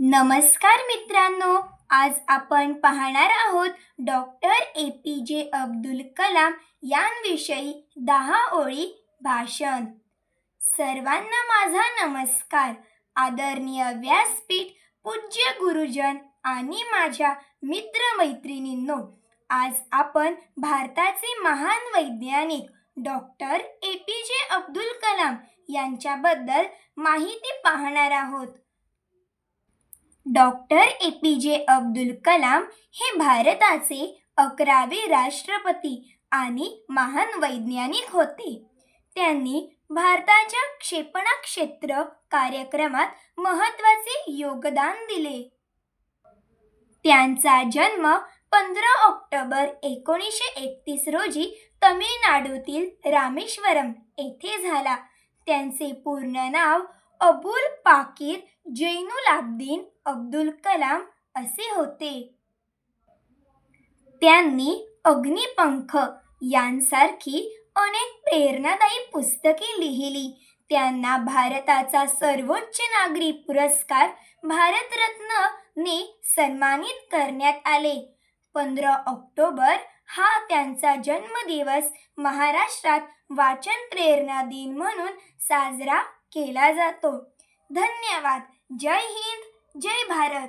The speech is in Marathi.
नमस्कार मित्रांनो आज आपण पाहणार आहोत डॉक्टर ए पी जे अब्दुल कलाम यांविषयी दहा ओळी भाषण. सर्वांना माझा नमस्कार. आदरणीय व्यासपीठ पूज्य गुरुजन आणि माझ्या मित्रमैत्रिणींनो आज आपण भारताचे महान वैज्ञानिक डॉक्टर ए पी जे अब्दुल कलाम यांच्याबद्दल माहिती पाहणार आहोत. डॉक्टर ए पी जे अब्दुल कलाम हे भारताचे अकरावे राष्ट्रपती आणि महान वैज्ञानिक होते. त्यांनी भारताच्या क्षेपणाक्षेत्र कार्यक्रमात महत्त्वाचे योगदान दिले. त्यांचा जन्म पंधरा ऑक्टोबर एकोणीसशे एकतीस रोजी तमिळनाडूतील रामेश्वरम येथे झाला. त्यांचे पूर्ण नाव अबुल पाकीर जैनुलाब्दीन अब्दुल कलाम असे होते. त्यांनी अग्निपंख यांसारखी अनेक प्रेरणादायी पुस्तके लिहिली. त्यांना भारताचा सर्वोच्च नागरी पुरस्कार भारतरत्न ने सन्मानित करण्यात आले. पंधरा ऑक्टोबर हा त्यांचा जन्मदिवस महाराष्ट्रात वाचन प्रेरणा दिन म्हणून साजरा केला जातो. धन्यवाद. जय हिंद जय भारत.